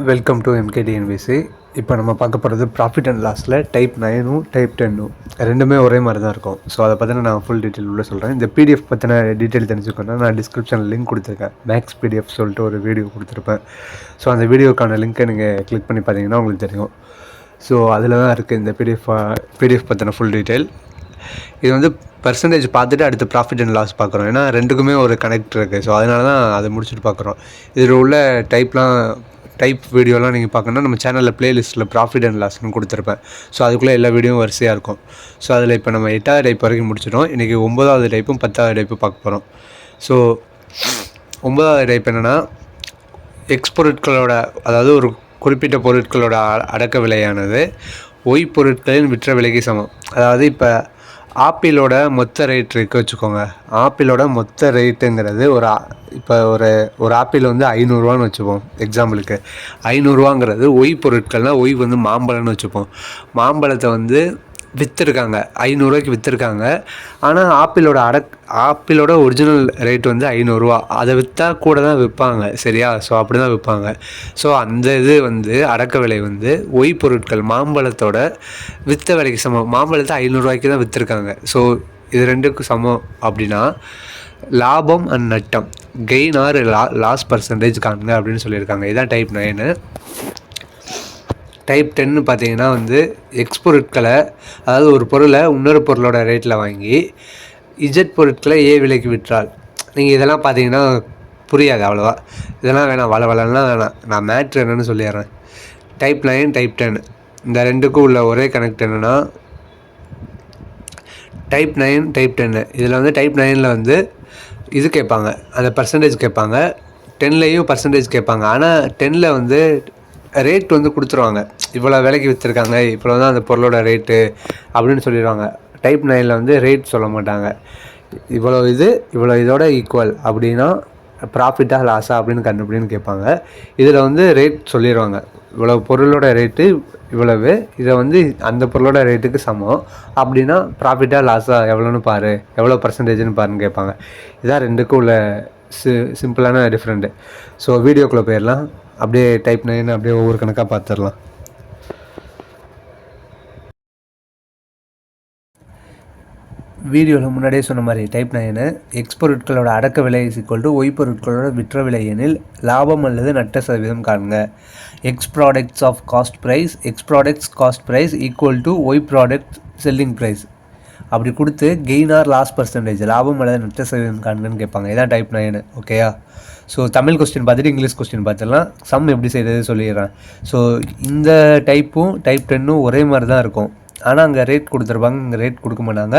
Welcome to எம்கேடிஎன்பிசி இப்போ நம்ம பார்க்க போகிறது ப்ராஃபிட் அண்ட் லாஸில் டைப் நைனும் டைப் டென்னும் ரெண்டுமே ஒரே மாதிரி தான் இருக்கும். ஸோ அதை பற்றின நான் ஃபுல் டீட்டெயில் உள்ள சொல்கிறேன் இந்த பிடிஎஃப் பற்றின டீட்டெயில் தெரிஞ்சுக்கணும்னா நான் டிஸ்கிரிப்ஷனில் லிங்க் கொடுத்துருக்கேன். மேக்ஸ் பிடிஎஃப் சொல்லிட்டு ஒரு வீடியோ கொடுத்துருப்பேன். ஸோ அந்த வீடியோக்கான லிங்க்கை நீங்கள் கிளிக் பண்ணி பார்த்தீங்கன்னா உங்களுக்கு தெரியும். ஸோ அதில் தான் இருக்குது இந்த பிடிஎஃப் பிடிஎஃப் பற்றின ஃபுல் டீட்டெயில் இது வந்து பர்சன்டேஜ் பார்த்துட்டு அடுத்து ப்ராஃபிட் அண்ட் லாஸ் பார்க்குறோம். ஏன்னா ரெண்டுக்குமே ஒரு கனெக்ட் இருக்குது ஸோ அதனால தான் அதை முடிச்சுட்டு பார்க்குறோம். இதில் உள்ள டைப்லாம் டைப் வீடியோலாம் நீங்கள் பார்க்கணுன்னா நம்ம சேனலில் ப்ளேலிஸ்ட்டில் ப்ராஃபிட் அண்ட் லாஸ்னு கொடுத்துருப்பேன். ஸோ அதுக்குள்ளே எல்லா வீடியோவும் வரிசையாக இருக்கும். ஸோ அதில் இப்போ நம்ம எட்டாவது டைப் வரைக்கும் முடிச்சிட்டோம். இன்றைக்கி ஒம்பதாவது டைப்பும் பத்தாவது டைப்பும் பார்க்க போகிறோம் ஸோ ஒம்பதாவது டைப் என்னென்னா எக்ஸ் பொருட்களோட அதாவது ஒரு குறிப்பிட்ட பொருட்களோட அ- அடக்க விலையானது. ஒய் பொருட்களின் விற்ற விலைக்கு சமம். அதாவது இப்போ ஆப்பிளோட மொத்த ரேட் இருக்கு வச்சுக்கோங்க. ஆப்பிளோட மொத்த ரேட்டுங்கிறது ஒரு இப்போ ஒரு ஒரு ஆப்பிள் வந்து ஐநூறுரூவான்னு வச்சுப்போம் எக்ஸாம்பிளுக்கு ஐநூறுரூவாங்கிறது ஒய் பொருட்கள்னால் ஒய் வந்து மாம்பழம்னு வச்சுப்போம். மாம்பழத்தை வந்து விற்றுருக்காங்க ஐநூறுரூவாய்க்கு விற்றுருக்காங்க ஆனால் ஆப்பிளோட அடக் ஆப்பிளோட ஒரிஜினல் ரேட் வந்து ஐநூறுரூவா அதை விற்றா கூட தான் விற்பாங்க. சரியா? ஸோ அப்படி தான் விற்பாங்க. ஸோ அந்த இது வந்து அடக்க விலை வந்து ஒய் பொருட்கள் மாம்பழத்தோட விற்ற விலைக்கு சமம். மாம்பழத்தை ஐநூறுரூவாய்க்கு தான் விற்றுருக்காங்க ஸோ இது ரெண்டுக்கும் சமம் அப்படின்னா லாபம் அண்ட் நட்டம். கெயின் ஆர் லா லாஸ் பர்சன்டேஜ் காணுங்க அப்படின்னு சொல்லியிருக்காங்க. இதான் டைப் நைனு டைப் டென்னு பார்த்தீங்கன்னா வந்து எக்ஸ் பொருட்களை அதாவது ஒரு பொருளை இன்னொரு பொருளோட ரேட்டில் வாங்கி இஜெட் பொருட்களை ஏ விலைக்கு விற்றால். நீங்கள் இதெல்லாம் பார்த்தீங்கன்னா புரியாது அவ்வளோவா. இதெல்லாம் வேணாம் வள வளலாம் வேணாம். நான் மேட்ரு என்னன்னு சொல்லிடுறேன். டைப் நைன் டைப் டென் இந்த ரெண்டுக்கும் உள்ள ஒரே கனெக்ட் என்னென்னா டைப் நைன் டைப் டென்னு இதில் வந்து டைப் நைனில் வந்து இது கேட்பாங்க. அந்த பர்சன்டேஜ் கேட்பாங்க. டென்லேயும் பர்சன்டேஜ் கேட்பாங்க. ஆனால் டென்னில் வந்து ரேட் வந்து கொடுத்துருவாங்க. இவ்வளோ விலைக்கு விற்றுருக்காங்க இவ்வளோ தான் அந்த பொருளோட ரேட்டு அப்படின்னு சொல்லிடுவாங்க டைப் நைனில் வந்து ரேட் சொல்ல மாட்டாங்க. இவ்வளோ இது இவ்வளோ இதோட ஈக்குவல் அப்படின்னா ப்ராஃபிட்டாக லாஸா அப்படின்னு கண்டுபிடின்னு கேட்பாங்க. இதில் வந்து ரேட் சொல்லிடுவாங்க இவ்வளோ பொருளோட ரேட்டு இவ்வளவு இதை வந்து அந்த பொருளோட ரேட்டுக்கு சமம். அப்படின்னா ப்ராஃபிட்டாக லாஸா எவ்வளோன்னு பாரு எவ்வளோ பர்சன்டேஜ்னு பாருன்னு கேட்பாங்க. இதான் ரெண்டுக்கும் உள்ள சி சிம்பிளான டிஃப்ரெண்ட்டு ஸோ வீடியோக்குள்ளே போயிடலாம். அப்படியே டைப் நைன் அப்படியே ஒவ்வொரு கணக்காக பார்த்துடலாம் வீடியோவில் முன்னாடியே சொன்ன மாதிரி டைப் நைனு எக்ஸ் பொருட்களோட அடக்க விலை இஸ் ஒய் பொருட்களோட விற்ற விலை எனில் லாபம் அல்லது நட்ட சதவீதம் காணுங்க X products of cost price X products cost price equal to Y product selling price அப்படி கொடுத்து கெயின் ஆர் லாஸ் பர்சன்டேஜ் லாபம் அல்லது நட்ட சதவீதம் காண்கன்னு கேட்பாங்க. இதான் டைப் நைனு ஓகேயா ஸோ தமிழ் கொஸ்டின் பார்த்துட்டு இங்கிலீஷ் கொஸ்டின் பார்த்துடலாம். சம் எப்படி செய்கிறது சொல்லிடுறேன். ஸோ இந்த டைப்பும் டைப் டென்னும் ஒரே மாதிரி தான் இருக்கும். ஆனால் அங்கே ரேட் கொடுத்துருப்பாங்க இங்கே ரேட் கொடுக்க மாட்டாங்க.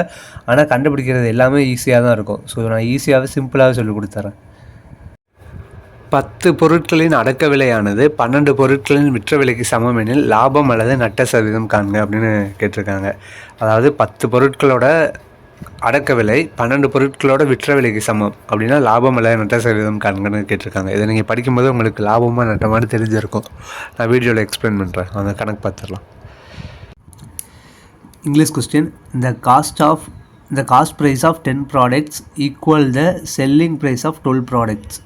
ஆனால் கண்டுபிடிக்கிறது எல்லாமே ஈஸியாக தான் இருக்கும். ஸோ நான் ஈஸியாகவே சிம்பிளாகவே சொல்லி கொடுத்துறேன். பத்து பொருட்களின் அடக்க விலையானது பன்னெண்டு பொருட்களின் விற்ற விலைக்கு சமம் எனில் லாபம் அல்லது நட்ட சதவீதம் காண்க அப்படின்னு கேட்டிருக்காங்க. அதாவது பத்து பொருட்களோட அடக்க விலை பன்னெண்டு பொருட்களோட விற்ற விலைக்கு சமம். அப்படின்னா லாபம் அல்லது நட்ட சதவீதம் காண்கன்னு கேட்டிருக்காங்க. இதை நீங்கள் படிக்கும்போது உங்களுக்கு லாபமாக நட்டமாக தெரிஞ்சிருக்கும். நான் வீடியோவில் எக்ஸ்பிளைன் பண்ணுறேன் அந்த கணக்கு பார்த்துடலாம். English question the cost of the cost price of ten products equal the selling price of twelve products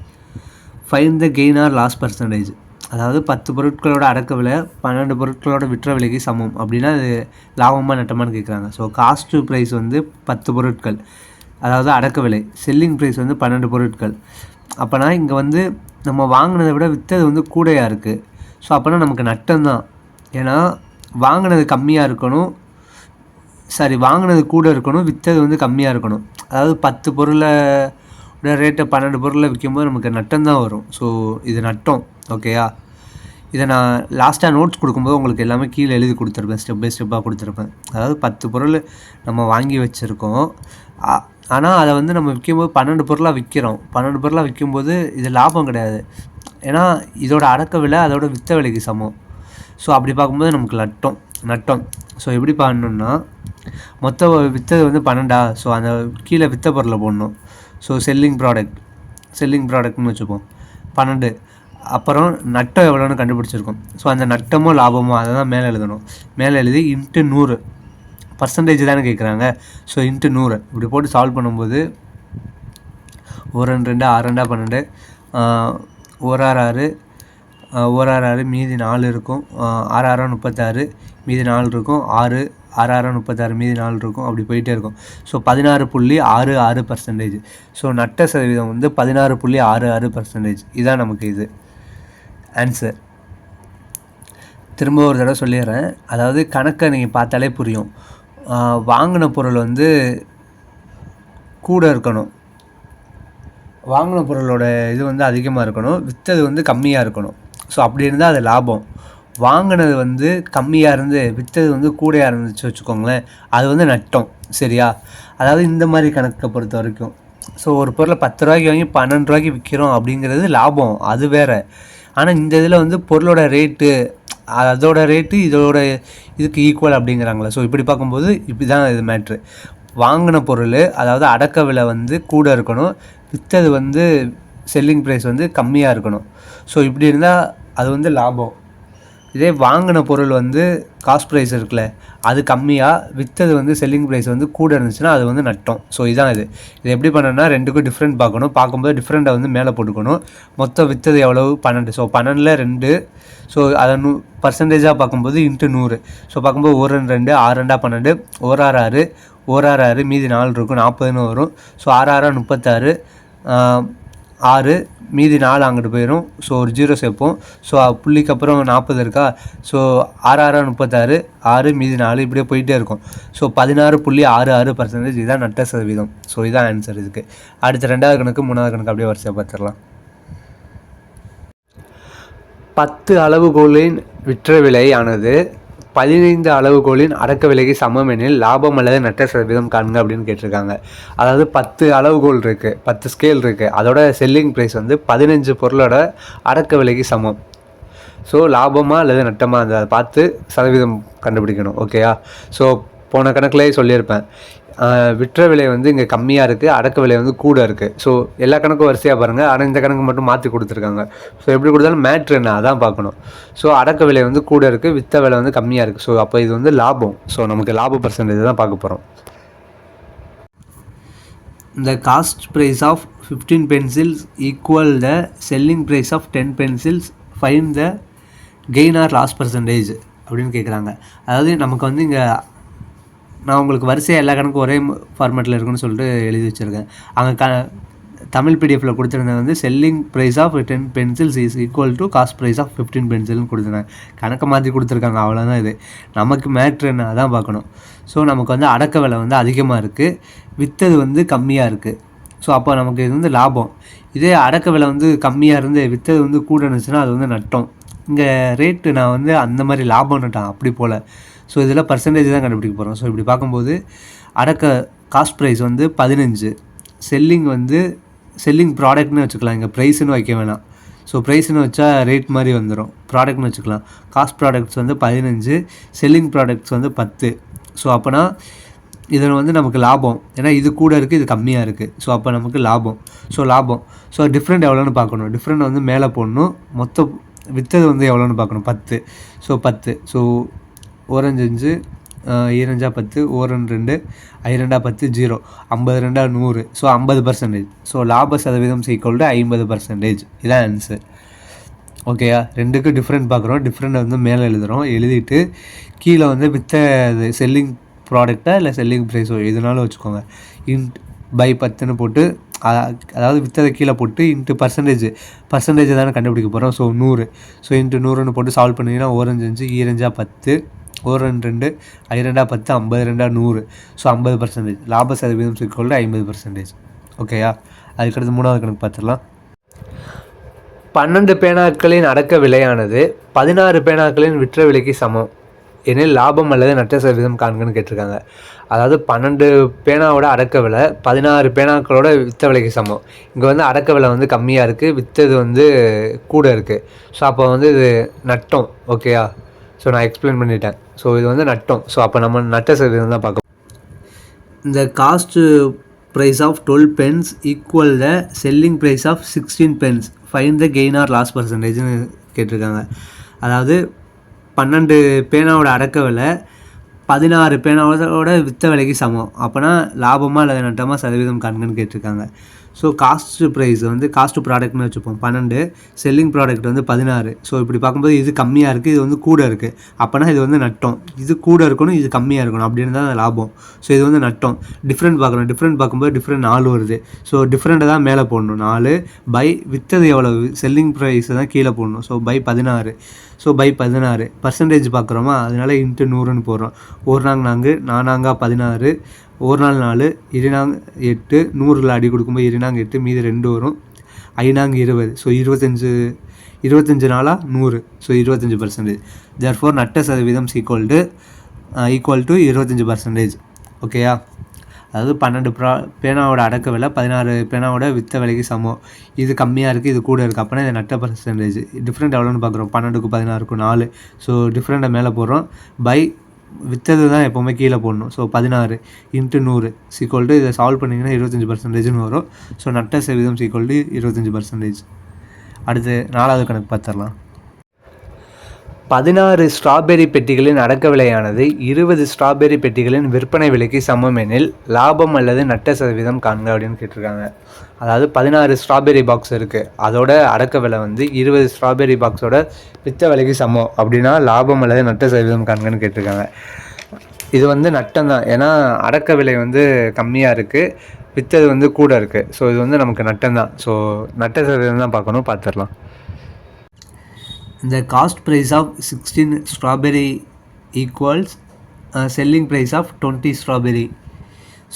find the gain or loss percentage அதாவது பத்து பொருட்களோட அடக்க விலை பன்னெண்டு பொருட்களோட விற்ற விலைக்கு சமம். அப்படின்னா அது லாபமாக நட்டமான்னு கேட்குறாங்க ஸோ காஸ்ட்டு ப்ரைஸ் வந்து பத்து பொருட்கள். அதாவது அடக்க விலை. செல்லிங் ப்ரைஸ் வந்து பன்னெண்டு பொருட்கள். அப்போனா இங்கே வந்து நம்ம வாங்கினதை விட விற்றது வந்து கூடையாக இருக்குது ஸோ அப்போனா நமக்கு நட்டம்தான் ஏன்னா வாங்கினது கம்மியாக இருக்கணும். சாரி வாங்கினது கூட இருக்கணும் விற்றது வந்து கம்மியாக இருக்கணும். அதாவது பத்து பொருளை ரேட்டை பன்னெண்டு பொருளில் விற்கும்போது நமக்கு நட்டம் தான் வரும். ஸோ இது நட்டம் ஓகேயா இதை நான் லாஸ்ட்டாக நோட்ஸ் கொடுக்கும்போது உங்களுக்கு எல்லாமே கீழே எழுதி கொடுத்துருப்பேன் ஸ்டெப் பை ஸ்டெப்பாக கொடுத்துருப்பேன். அதாவது பத்து பொருள் நம்ம வாங்கி வச்சுருக்கோம். ஆனால் அதை வந்து நம்ம விற்கும்போது பன்னெண்டு பொருளாக விற்கிறோம் பன்னெண்டு பொருளாக விற்கும்போது இது லாபம் கிடையாது. ஏன்னா இதோட அடக்க விலை அதோட விற்ற விலைக்கு சமம். ஸோ அப்படி பார்க்கும்போது நமக்கு நட்டம் நட்டம். ஸோ எப்படி பண்ணணும்னா மொத்த விற்றது வந்து பன்னெண்டா? ஸோ அந்த கீழே விற்ற பொருளை போடணும். ஸோ செல்லிங் ப்ராடக்ட் செல்லிங் ப்ராடக்ட்னு வச்சுப்போம். பன்னெண்டு. அப்புறம் நட்டம் எவ்வளோன்னு கண்டுபிடிச்சிருக்கோம். ஸோ அந்த நட்டமோ லாபமோ அதை தான் மேலே எழுதணும். மேலே எழுதி இன்ட்டு நூறு. பர்சன்டேஜ் தானே கேட்குறாங்க ஸோ இன்ட்டு நூறு. இப்படி போட்டு சால்வ் பண்ணும்போது ஒரு ரெண்டு ரெண்டு ஆறு ரெண்டா பன்னெண்டு. ஒரு ஆறு ஆறு. ஒரு ஆறு ஆறு மீதி நாலு இருக்கும். ஆறு ஆறு முப்பத்தாறு. மீதி நாலு இருக்கும். ஆறு ஆறு ஆறு முப்பத்தாறு மீதி நாலு இருக்கும். அப்படி போயிட்டே இருக்கும். ஸோ பதினாறு புள்ளி ஆறு ஆறு பர்சன்டேஜ் ஸோ நட்ட சதவீதம் வந்து பதினாறு புள்ளி ஆறு ஆறு பர்சன்டேஜ் இதான் நமக்கு இது. ஆன்சர் திரும்ப ஒரு தடவை சொல்லிடுறேன். அதாவது கணக்கை நீங்கள் பார்த்தாலே புரியும். வாங்கின பொருள் வந்து கூட இருக்கணும். வாங்கின பொருளோட இது வந்து அதிகமாக இருக்கணும். விற்றது வந்து கம்மியாக இருக்கணும். ஸோ அப்படி இருந்தால் அது லாபம். வாங்கினது வந்து கம்மியாக இருந்து விற்றது வந்து கூடையாக இருந்துச்சு வச்சுக்கோங்களேன். அது வந்து நட்டம் சரியா? அதாவது இந்த மாதிரி கணக்கை பொறுத்த வரைக்கும். ஸோ ஒரு பொருளை பத்து ரூபாய்க்கு வாங்கி பன்னெண்டு ரூபாய்க்கு விற்கிறோம் அப்படிங்கிறது லாபம் அது வேற. ஆனால் இந்த இதில் வந்து பொருளோட ரேட்டு அதோட ரேட்டு இதோட இதுக்கு ஈக்குவல் அப்படிங்கிறாங்களே. ஸோ இப்படி பார்க்கும்போது இப்படி தான் இது மேட்ரு வாங்கின பொருள் அதாவது அடக்க விலை வந்து கூட இருக்கணும் விற்றது வந்து செல்லிங் ப்ரைஸ் வந்து கம்மியாக இருக்கணும். ஸோ இப்படி இருந்தால் அது வந்து லாபம். இதே வாங்கின பொருள் வந்து காஸ்ட் ப்ரைஸ் இருக்குல்ல அது கம்மியாக விற்றது வந்து செல்லிங் ப்ரைஸ் வந்து கூட இருந்துச்சுன்னா அது வந்து நட்டம். ஸோ இதுதான் இது. இது எப்படி பண்ணணும்னா ரெண்டுக்கும் டிஃப்ரெண்ட் பார்க்கணும். பார்க்கும்போது டிஃப்ரெண்ட்டை வந்து மேலே போட்டுக்கணும். மொத்தம் விற்றது எவ்வளவு? பன்னெண்டு. ஸோ பன்னெண்டில் ரெண்டு. ஸோ அதை நூ பர்சன்டேஜாக பார்க்கும்போது இன்ட்டு நூறு. ஸோ பார்க்கும்போது ஒரு ரெண்டு ரெண்டு ஆறு ரெண்டா பன்னெண்டு. ஒரு ஆறு ஆறு. ஒரு ஆறு ஆறு மீதி நாலு இருக்கும். நாற்பதுன்னு வரும். ஸோ ஆறு ஆறா முப்பத்தாறு. ஆறு மீதி நாலு அங்கிட்டு போயிடும் ஸோ ஒரு ஜீரோ சேர்ப்போம். ஸோ புள்ளிக்கு அப்புறம் நாற்பது இருக்கா? ஸோ ஆறு ஆறா முப்பத்தாறு. ஆறு மீதி நாலு இப்படியே போயிட்டே இருக்கும். ஸோ பதினாறு புள்ளி ஆறு ஆறு பர்சன்டேஜ் இதுதான் நட்ட சதவீதம். ஸோ இதுதான் ஆன்சர் இதுக்கு. அடுத்த ரெண்டாவது கணக்கு மூணாவது கணக்கு அப்படியே வரிசையாக பார்த்துடலாம். பத்து அளவுகோலின் விற்ற விலையானது பதினைந்து அளவுகோலின் அடக்க விலைக்கு சமம் எனில் லாபம் அல்லது நட்ட சதவீதம் காண்க அப்படின்னு கேட்டிருக்காங்க. அதாவது பத்து அளவுகோல் இருக்குது பத்து ஸ்கேல் இருக்குது அதோட செல்லிங் ப்ரைஸ் வந்து பதினஞ்சு பொருளோட அடக்க விலைக்கு சமம். ஸோ லாபமாக அல்லது நட்டமாக அந்த அதை பார்த்து சதவீதம் கண்டுபிடிக்கணும் ஓகேயா ஸோ போன கணக்குலேயே சொல்லியிருப்பேன். விற்ற விலை வந்து இங்கே கம்மியாக இருக்குது அடக்க விலை வந்து கூட இருக்குது ஸோ எல்லா கணக்கும் வரிசையாக பாருங்கள் ஆனால் இந்த கணக்கு மட்டும் மாற்றி கொடுத்துருக்காங்க. ஸோ எப்படி கொடுத்தாலும் மேட்ரு என்ன? அதான் பார்க்கணும். ஸோ அடக்க விலை வந்து கூட இருக்குது விற்ற விலை வந்து கம்மியாக இருக்குது ஸோ அப்போ இது வந்து லாபம். ஸோ நமக்கு லாப பர்சன்டேஜ் தான் பார்க்க போகிறோம் the cost price of 15 pencils equal the selling price of 10 pencils. Find the gain or loss percentage அப்படின்னு கேட்குறாங்க அதாவது நமக்கு வந்து இங்கே நான் உங்களுக்கு வரிசையாக எல்லா கணக்கும் ஒரே ஃபார்மேட்டில் இருக்குன்னு சொல்லிட்டு எழுதி வச்சுருக்கேன். அங்கே க தமிழ் பிடிஎஃப்பில் கொடுத்துருந்தது வந்து selling price of ten pencils is equal to cost price of fifteen பென்சில்னு கொடுத்துருந்தேன் கணக்கை மாற்றி கொடுத்துருக்காங்க அவ்வளோதான் இது. நமக்கு மேட்ரு என்ன அதான் பார்க்கணும். ஸோ நமக்கு வந்து அடக்க விலை வந்து அதிகமாக இருக்குது விற்றது வந்து கம்மியாக இருக்குது ஸோ அப்போ நமக்கு இது வந்து லாபம். இதே அடக்க விலை வந்து கம்மியாக இருந்து விற்றது வந்து கூட இருந்துச்சுன்னா அது வந்து நட்டம். இங்கே ரேட்டு நான் வந்து அந்த மாதிரி லாபம் நட்டான் அப்படி போல். ஸோ இதில் பர்சன்டேஜ் தான் கண்டுபிடிக்க போகிறோம் ஸோ இப்படி பார்க்கும்போது அடக்க காஸ்ட் ப்ரைஸ் வந்து பதினஞ்சு. செல்லிங் வந்து செல்லிங் ப்ராடக்ட்னு வச்சுக்கலாம். இங்கே ப்ரைஸ்னு வைக்க வேணாம். ஸோ ப்ரைஸ்னு வச்சா ரேட் மாதிரி வந்துடும் ப்ராடக்ட்னு வச்சுக்கலாம். காஸ்ட் ப்ராடக்ட்ஸ் வந்து பதினஞ்சு செல்லிங் ப்ராடக்ட்ஸ் வந்து பத்து. ஸோ அப்போனா இதில் வந்து நமக்கு லாபம். ஏன்னா இது கூட இருக்குது இது கம்மியாக இருக்குது ஸோ அப்போ நமக்கு லாபம். ஸோ லாபம். ஸோ டிஃப்ரெண்ட் எவ்வளோன்னு பார்க்கணும். டிஃப்ரெண்ட் வந்து மேலே போடணும். மொத்த விற்றது வந்து எவ்வளோன்னு பார்க்கணும். பத்து. ஸோ பத்து. ஸோ ஓரஞ்சு அஞ்சு ஆஹ் ஈரஞ்சா பத்து ஓரன் ரெண்டு ஐரெண்டா பத்து ஜீரோ. ஐம்பது ரெண்டா நூறு. ஸோ ஐம்பது பர்சன்டேஜ் ஸோ லாப சதவீதம் சீக்வல் டு ஐம்பது பர்சன்டேஜ் இதான் ஆன்சர் ஓகேயா ரெண்டுக்கும் டிஃப்ரெண்ட் பார்க்குறோம். டிஃப்ரெண்ட் வந்து மேலே எழுதுகிறோம் எழுதிட்டு கீழே வந்து வித்த செல்லிங் ப்ராடக்டா இல்லை செல்லிங் ப்ரைஸோ எதுனாலும் வச்சுக்கோங்க. இன்ட் பை பத்துன்னு போட்டு அதாவது வித்ததை கீழே போட்டு இன்ட்டு பர்சன்டேஜ் பர்சன்டேஜ் தானே கண்டுபிடிக்க போகிறோம் ஸோ நூறு. ஸோ இன்ட்டு நூறுன்னு போட்டு சால்வ் பண்ணிங்கன்னா ஓரஞ்சு அஞ்சு ஈரஞ்சா பத்து ஒரு ரெண்டு ரெண்டு ஐரெண்டா பத்து ஐம்பது ரெண்டாக நூறு. ஸோ ஐம்பது பர்சன்டேஜ் லாப சதவீதம் சிக்கோல்டு ஐம்பது பர்சன்டேஜ் ஓகேயா அதுக்கடுத்து மூணாவது கணக்கு பார்த்துடலாம். பன்னெண்டு பேனாக்களின் அடக்க விலையானது பதினாறு பேனாக்களின் விற்ற விலைக்கு சமம். எனில் லாபம் அல்லது நட்ட சதவீதம் காண்கன்னு கேட்டிருக்காங்க. அதாவது பன்னெண்டு பேனாவோட அடக்க விலை பதினாறு பேனாக்களோட விற்ற விலைக்கு சமம். இங்கே வந்து அடக்க விலை வந்து கம்மியாக இருக்குது விற்றது வந்து கூட இருக்குது ஸோ அப்போ வந்து இது நட்டம் ஓகேயா ஸோ நான் எக்ஸ்பிளைன் பண்ணிட்டேன். ஸோ இது வந்து நட்டம். ஸோ அப்போ நம்ம நட்ட சதவீதம் தான் பார்க்க இந்த cost price of twelve pens equal the selling price of sixteen pens find the gain or loss பர்சன்டேஜ்னு கேட்டிருக்காங்க. அதாவது பன்னெண்டு பேனாவோட அடக்க விலை பதினாறு பேனாவோட விற்ற விலைக்கு சமம். அப்போனா லாபமாக அல்லது நட்டமாக சதவீதம் காண்கன்னு கேட்டிருக்காங்க. ஸோ காஸ்ட் ப்ரைஸ் வந்து காஸ்ட் ப்ராடக்ட்னு வச்சுப்போம். பன்னெண்டு செல்லிங் ப்ராடக்ட் வந்து பதினாறு. ஸோ இப்படி பார்க்கும்போது இது கம்மியாக இருக்குது இது வந்து கூட இருக்குது அப்போனா இது வந்து நட்டம். இது கூட இருக்கணும் இது கம்மியாக இருக்கணும். அப்படின்னு தான் லாபம். ஸோ இது வந்து நட்டம். டிஃப்ரெண்ட் பார்க்கணும். டிஃப்ரெண்ட் பார்க்கும்போது டிஃப்ரெண்ட் நாலு வருது. ஸோ டிஃப்ரெண்ட்டை தான் மேலே போடணும். நாலு பை வித்தது எவ்வளவு? செல்லிங் ப்ரைஸ் தான் கீழே போடணும். ஸோ பை பதினாறு. ஸோ பை பதினாறு. பர்சன்டேஜ் பார்க்குறோமா? அதனால இன்ட்டு நூறுன்னு போடுறோம். ஒரு நாங்க நாங்கள் நானாங்கா பதினாறு. ஒரு நாள் நாலு இருநாங் எட்டு நூறில் அடி கொடுக்கும்போது இருநாங்க எட்டு மீதி ரெண்டு வரும். ஐநாங்க இருபது. ஸோ இருபத்தஞ்சு இருபத்தஞ்சு நாளாக நூறு. ஸோ இருபத்தஞ்சி பர்சன்டேஜ் தேர் ஃபோர் நட்ட சதவீதம் ஈக்குவல் டு ஈக்குவல் டு இருபத்தஞ்சி பர்சன்டேஜ் ஓகேயா அதாவது பன்னெண்டு ப்ரா பேனாவோட அடக்க விலை பதினாறு பேனாவோட வித்த விலைக்கு சமம். இது கம்மியாக இருக்குது இது கூட இருக்குது அப்போனா இது நட்ட பர்சன்டேஜ் டிஃப்ரெண்ட் எவ்வளோன்னு பார்க்குறோம். பன்னெண்டுக்கு பதினாறுக்கு நாலு. ஸோ டிஃப்ரெண்ட்டை மேலே போடுறோம். பை விற்றது தான் எப்போவுமே கீழே போடணும். ஸோ பதினாறு இன்ட்டு நூறு சீக்வல் டு இதை சால்வ் பண்ணிங்கன்னா இருபத்தஞ்சி பர்சன்டேஜ்னு வரும். ஸோ நட்ட சதவீதம் சீக்வல் டு இருபத்தஞ்சி பர்சன்டேஜ் அடுத்து நாலாவது கணக்கு பார்த்துடலாம். பதினாறு ஸ்ட்ராபெரி பெட்டிகளின் அடக்க விலையானது இருபது ஸ்ட்ராபெரி பெட்டிகளின் விற்பனை விலைக்கு சமம் எனில் லாபம் அல்லது நட்ட சதவீதம் காண்க அப்படின்னு கேட்டிருக்காங்க. அதாவது பதினாறு ஸ்ட்ராபெரி பாக்ஸ் இருக்குது அதோட அடக்க விலை வந்து இருபது ஸ்ட்ராபெரி பாக்ஸோட வித்த விலைக்கு சமம். அப்படின்னா லாபம் அல்லது நட்ட சதவீதம் காண்கன்னு கேட்டிருக்காங்க. இது வந்து நட்டம் தான். ஏன்னா அடக்க விலை வந்து கம்மியாக இருக்குது விற்றது வந்து கூட இருக்குது ஸோ இது வந்து நமக்கு நட்டம் தான். ஸோ நட்ட சதவீதம் தான் பார்க்கணும். பார்த்துடலாம். The cost price of 16 strawberry equals uh, selling price of 20 strawberry.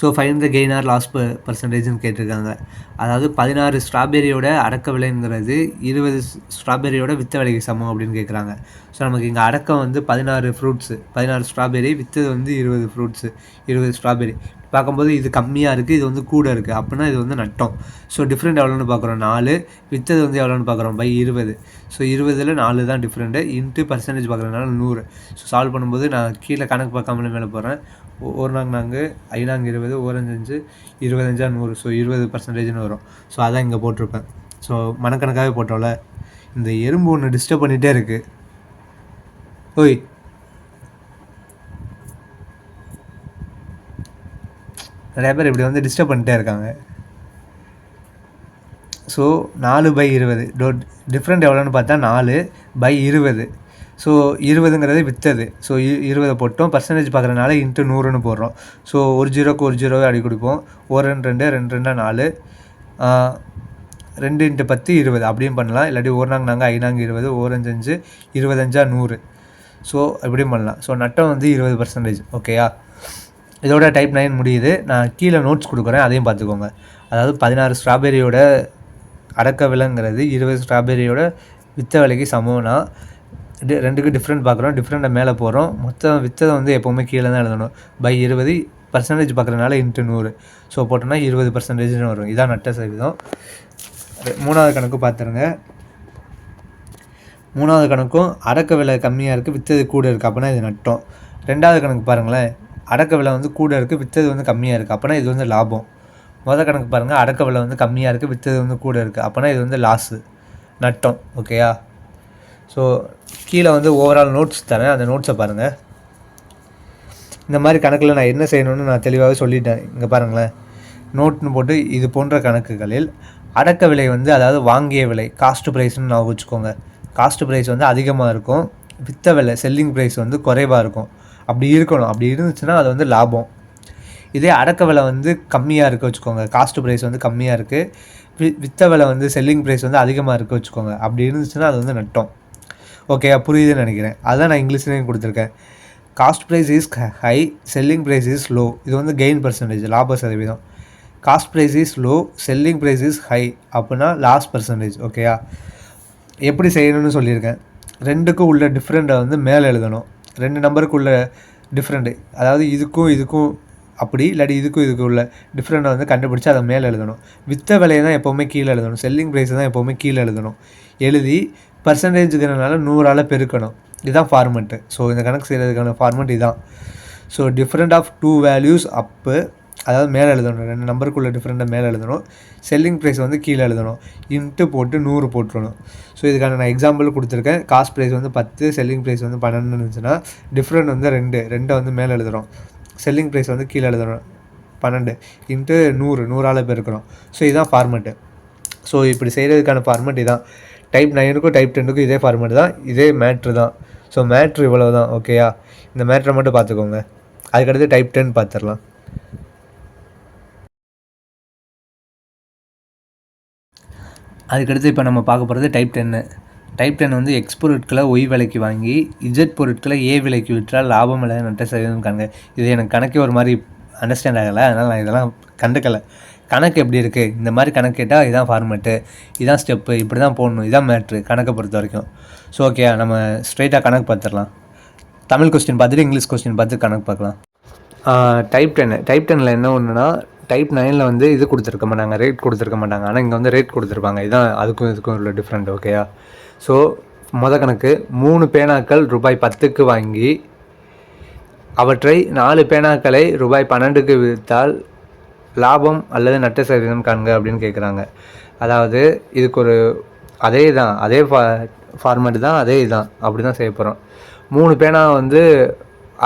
So find the gain or loss பர்சன்டேஜ்னு கேட்டிருக்காங்க. அதாவது பதினாறு ஸ்ட்ராபெரியோட அடக்க விலைங்கிறது இருபது ஸ்ட்ராபெரியோட வித்த விலைக்கு சமம் அப்படின்னு கேட்குறாங்க ஸோ நமக்கு இங்கே அடக்கம் வந்து பதினாறு ஃப்ரூட்ஸு பதினாறு ஸ்ட்ராபெரி விற்றது வந்து இருபது ஃப்ரூட்ஸு இருபது ஸ்ட்ராபெரி பார்க்கும்போது இது கம்மியாக இருக்குது இது வந்து கூட இருக்குது அப்படின்னா இது வந்து நட்டம். ஸோ டிஃப்ரெண்ட் எவ்வளோன்னு பார்க்குறோம்? நாலு. விற்றது வந்து எவ்வளோன்னு பார்க்குறோம்? பை இருபது. ஸோ இருபதில் நாலு தான் டிஃப்ரெண்ட்டு இன்ட்டு பர்சன்டேஜ் பார்க்குறதுனால நூறு. ஸோ சால்வ் பண்ணும்போது நான் கீழே கணக்கு பார்க்காமலே மேலே போகிறேன் ஒரு நாங்கள் நாங்கள் ஐநாங்க இருபது ஓரஞ்சஞ்சு இருபத்தஞ்சா நூறு. ஸோ இருபது பர்சன்டேஜ்னு வரும். ஸோ அதான் இங்கே போட்டிருப்பேன். ஸோ மனக்கணக்காகவே போட்டோம்ல. இந்த எறும்பு ஒன்று டிஸ்டர்ப் பண்ணிகிட்டே இருக்குது ஓய் நிறையா பேர் இப்படி வந்து டிஸ்டர்ப் பண்ணிட்டே இருக்காங்க. ஸோ நாலு பை இருபது. டோ டிஃப்ரெண்ட் எவ்வளோன்னு பார்த்தா நாலு பை இருபது. ஸோ இருபதுங்கிறது விற்றது ஸோ இருபதை போட்டோம். பர்சன்டேஜ் பார்க்குறதுனால இன்ட்டு நூறுன்னு போடுறோம். ஸோ ஒரு ஜீரோக்கு ஒரு ஜீரோவே அடி கொடுப்போம். ஒரு ரெண்டு ரெண்டு ரெண்டு ரெண்டா நாலு ரெண்டு இன்ட்டு பத்து இருபது. அப்படியும் பண்ணலாம். இல்லாட்டி ஒரு நாங்க நாங்கள் ஐநாங்க இருபது ஓரஞ்சஞ்சு இருபத்தஞ்சா நூறு. ஸோ இப்படியும் பண்ணலாம். ஸோ நட்டம் வந்து இருபது பர்சன்டேஜ் ஓகேயா இதோட டைப் நைன் முடியுது. நான் கீழே நோட்ஸ் கொடுக்குறேன் அதையும் பார்த்துக்கோங்க. அதாவது பதினாறு ஸ்ட்ராபெரியோட அடக்க விலைங்கிறது இருபது ஸ்ட்ராபெரியோட விற்ற விலைக்கு சமம்னா டி ரெண்டுக்கும் டிஃப்ரெண்ட் பார்க்குறோம். டிஃப்ரெண்ட்டை மேலே போகிறோம். மொத்தம் விற்றதை வந்து எப்போவுமே கீழே தான் எழுதணும். பை இருபது பர்சன்டேஜ் பார்க்குறதுனால இன்ட்டு நூறு. ஸோ போட்டோம்னா இருபது பர்சன்டேஜ்னு வரும். இதான் நட்ட சதவீதம். மூணாவது கணக்கு பார்த்துருங்க. மூணாவது கணக்கும் அடக்க விலை கம்மியாக இருக்குது விற்றது கூட இருக்குது அப்படின்னா இது நட்டம். ரெண்டாவது கணக்கு பாருங்களேன் அடக்க விலை வந்து கூட இருக்குது விற்றது வந்து கம்மியாக இருக்குது அப்படின்னா இது வந்து லாபம். மொதல் கணக்கு பாருங்கள் அடக்க விலை வந்து கம்மியாக இருக்குது விற்றது வந்து கூட இருக்குது அப்படின்னா இது வந்து லாஸு நட்டம் ஓகேயா ஸோ கீழே வந்து ஓவரால் நோட்ஸ் தரேன் அந்த நோட்ஸை பாருங்கள் இந்த மாதிரி கணக்கில் நான் என்ன செய்யணும்னு நான் தெளிவாகவே சொல்லிட்டேன் இங்கே பாருங்களேன். நோட்னு போட்டு இது போன்ற கணக்குகளில் அடக்க விலை வந்து அதாவது வாங்கிய விலை காஸ்ட் ப்ரைஸ்னு நான் வச்சுக்கோங்க. காஸ்ட் ப்ரைஸ் வந்து அதிகமாக இருக்கும். விற்ற விலை செல்லிங் ப்ரைஸ் வந்து குறைவாக இருக்கும். அப்படி இருக்கணும். அப்படி இருந்துச்சுன்னா அது வந்து லாபம். இதே அடக்க விலை வந்து கம்மியாக இருக்க வச்சுக்கோங்க. காஸ்ட் ப்ரைஸ் வந்து கம்மியாக இருக்குது வி விற்ற விலை வந்து செல்லிங் ப்ரைஸ் வந்து அதிகமாக இருக்க வச்சுக்கோங்க. அப்படி இருந்துச்சுன்னா அது வந்து நட்டம். ஓகே புரியுதுன்னு நினைக்கிறேன். அதுதான் நான் இங்கிலீஷ்லேயும் கொடுத்துருக்கேன். Cost price is high selling price is low இது வந்து கெயின் பர்சன்டேஜ் லாப சதவீதம். Cost price is low selling price is high அப்படின்னா லாஸ் பர்சன்டேஜ் ஓகேயா எப்படி செய்யணும்னு சொல்லியிருக்கேன். ரெண்டுக்கும் உள்ள டிஃப்ரெண்ட்டை வந்து மேலே எழுதணும். ரெண்டு நம்பருக்கு உள்ள டிஃப்ரெண்ட்டு அதாவது இதுக்கும் இதுக்கும் அப்படி இல்லாட்டி இதுக்கும் இதுக்கும் உள்ள டிஃப்ரெண்ட்டை வந்து கண்டுபிடிச்சி அதை மேலே எழுதணும். விற்ற விலையை தான் எப்போவுமே கீழே எழுதணும். செல்லிங் ப்ரைஸை தான் எப்போவுமே கீழே எழுதணும். எழுதி பர்சன்டேஜுங்கிறனால நூறால் பெருக்கணும். இதுதான் ஃபார்மெட்டு ஸோ இந்த கணக்கு செய்கிறதுக்கான ஃபார்மெட் இதுதான் so different of two values up அதாவது மேலே எழுதணும். ரெண்டு நம்பருக்குள்ளே டிஃப்ரெண்ட்டாக மேலே எழுதணும். செல்லிங் ப்ரைஸ் வந்து கீழே எழுதணும். இன்ட்டு போட்டு நூறு போட்டுருணும் ஸோ இதுக்கான நான் எக்ஸாம்பிள் கொடுத்துருக்கேன். காஸ்ட் ப்ரைஸ் வந்து பத்து செல்லிங் ப்ரைஸ் வந்து பன்னெண்டு இருந்துச்சுன்னா டிஃப்ரெண்ட் வந்து ரெண்டு. ரெண்டை வந்து மேலே எழுதுகிறோம் செல்லிங் ப்ரைஸ் வந்து கீழே எழுதணும் பன்னெண்டு. இன்ட்டு நூறு. நூறால் பெருக்கிறோம் ஸோ இதுதான் ஃபார்மெட்டு ஸோ இப்படி செய்கிறதுக்கான ஃபார்மெட் இதான். டைப் நைனுக்கும் டைப் டென்னுக்கும் இதே ஃபார்மெட் தான். இதே மேட்ரு தான். ஸோ மேட்ரு இவ்வளோ தான் ஓகேயா இந்த மேட்ரை மட்டும் பார்த்துக்கோங்க. அதுக்கடுத்து டைப் டென் பார்த்துடலாம். அதுக்கடுத்து இப்போ நம்ம பார்க்க போகிறது டைப் டென்னு டைப் டென் வந்து எக்ஸ் பொருட்களை ஒய் விலைக்கு வாங்கி இஜெட் பொருட்களை ஏ விலைக்கு விற்றால் லாபம் இல்லை நட்ட சதவீதம் கணக்கு. இது எனக்கு கணக்கே ஒரு மாதிரி அண்டர்ஸ்டாண்ட் ஆகலை. அதனால் நான் இதெல்லாம் கண்டுக்கலை. கணக்கு எப்படி இருக்குது இந்த மாதிரி கணக்கு கேட்டால் இதான் ஃபார்மேட்டு இதான் ஸ்டெப்பு இப்படி தான் போடணும் இதான் மேட்ரு கணக்கை பொறுத்த வரைக்கும். ஸோ ஓகே நம்ம ஸ்ட்ரைட்டாக கணக்கு பார்த்துடலாம். தமிழ் கொஸ்டின் பார்த்துட்டு இங்கிலீஷ் கொஸ்டின் பார்த்து கணக்கு பார்க்கலாம். டைப் டென்னு டைப் டெனில் என்ன ஒன்றுனா டைப் நைனில் வந்து இது கொடுத்துருக்க மாட்டாங்க ரேட் கொடுத்துருக்க மாட்டாங்க. ஆனால் இங்கே வந்து ரேட் கொடுத்துருப்பாங்க. இதுதான் அதுக்கும் இதுக்கும் உள்ள டிஃப்ரெண்ட் ஓகேயா ஸோ மொத கணக்கு மூணு பேனாக்கள் ரூபாய் பத்துக்கு வாங்கி அவற்றை நாலு பேனாக்களை ரூபாய் பன்னெண்டுக்கு விற்றால் லாபம் அல்லது நட்ட சதவீதம் காண்க அப்படின்னு கேட்குறாங்க அதாவது இதுக்கு ஒரு அதே தான் அதே ஃபா ஃபார்மேட் தான் அதே இதுதான் அப்படி தான் செய்ய போகிறோம் மூணு பேனா வந்து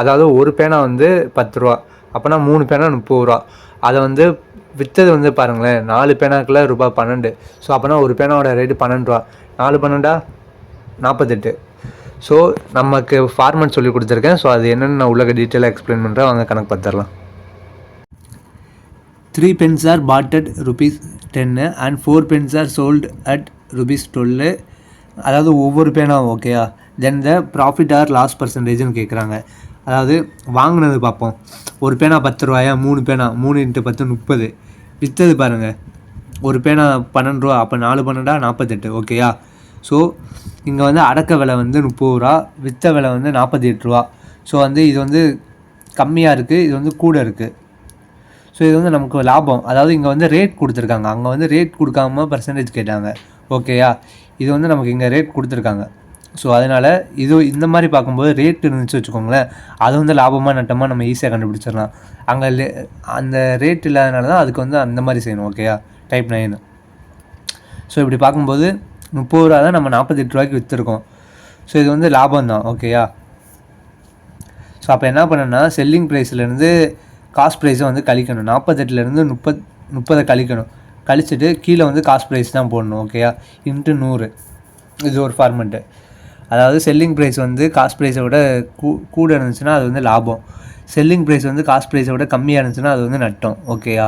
அதாவது ஒரு பேனா வந்து பத்து ரூபா. அப்போனா மூணு பேனா முப்பது ரூபா. அதை வந்து விற்றது வந்து பாருங்களேன் நாலு பேனாக்குள்ள ரூபாய் பன்னெண்டு. ஸோ அப்போனா ஒரு பேனாவோட ரேட்டு பன்னெண்டு ரூபா. நாலு பன்னெண்டா? நாற்பத்தெட்டு ஸோ நமக்கு ஃபார்மேட் சொல்லி கொடுத்துருக்கேன். ஸோ அது என்னென்னு நான் உள்ள டீட்டெயிலாக எக்ஸ்பிளைன் பண்ணுறேன் அவங்க கணக்கு பார்த்துடலாம். Three pens are bought at rupees ten and four pens are sold at rupees twelve அதாவது ஒவ்வொரு பேனாவும் ஓகேயா then the profit or loss பர்சன்டேஜ்னு கேட்குறாங்க அதாவது வாங்கினது பார்ப்போம். ஒரு பேனா பத்து ரூபாயா மூணு பேனா. மூணு இன்ட்டு பத்து முப்பது. விற்றது பாருங்கள் ஒரு பேனா பன்னெண்டு ரூபா அப்போ நாலு பன்னெண்டா? நாற்பத்தெட்டு ஓகேயா ஸோ இங்கே வந்து அடக்க விலை வந்து முப்பது ரூபா விற்ற விலை வந்து நாற்பத்தி எட்டு ரூபா. ஸோ வந்து இது வந்து கம்மியாக இருக்குது இது வந்து கூட இருக்குது ஸோ இது வந்து நமக்கு லாபம். அதாவது இங்கே வந்து ரேட் கொடுத்துருக்காங்க. அங்கே வந்து ரேட் கொடுக்காம பர்சன்டேஜ் கேட்டாங்க. ஓகேயா இது வந்து நமக்கு இங்கே ரேட் கொடுத்துருக்காங்க. ஸோ அதனால் இது இந்த மாதிரி பார்க்கும்போது ரேட் இருந்துச்சு வச்சுக்கோங்களேன். அது வந்து லாபமாக நட்டமாக நம்ம ஈஸியாக கண்டுபிடிச்சிடலாம். அங்கே அந்த ரேட் இல்லாதனால தான் அதுக்கு வந்து அந்த மாதிரி செய்யணும் ஓகேயா டைப் நைனு ஸோ இப்படி பார்க்கும்போது முப்பது ரூபா தான் நம்ம நாற்பத்தெட்டு ரூபாய்க்கு விற்றுருக்கோம் ஸோ இது வந்து லாபம் தான் ஓகேயா ஸோ அப்போ என்ன பண்ணேன்னா செல்லிங் ப்ரைஸ்லேருந்து காஸ்ட் ப்ரைஸை வந்து கழிக்கணும். நாற்பத்தெட்டுலேருந்து முப்பத் முப்பதை கழிக்கணும். கழிச்சிட்டு கீழே வந்து காஸ்ட் ப்ரைஸ் தான் போடணும் ஓகேயா இன்ட்டு நூறு. இது ஒரு ஃபார்மெண்ட்டு அதாவது செல்லிங் ப்ரைஸ் வந்து காஸ்ட் ப்ரைஸை விட கூ கூட இருந்துச்சுன்னா அது வந்து லாபம். செல்லிங் ப்ரைஸ் வந்து காஸ்ட் ப்ரைஸை விட கம்மியாக இருந்துச்சுன்னா அது வந்து நட்டம். ஓகேயா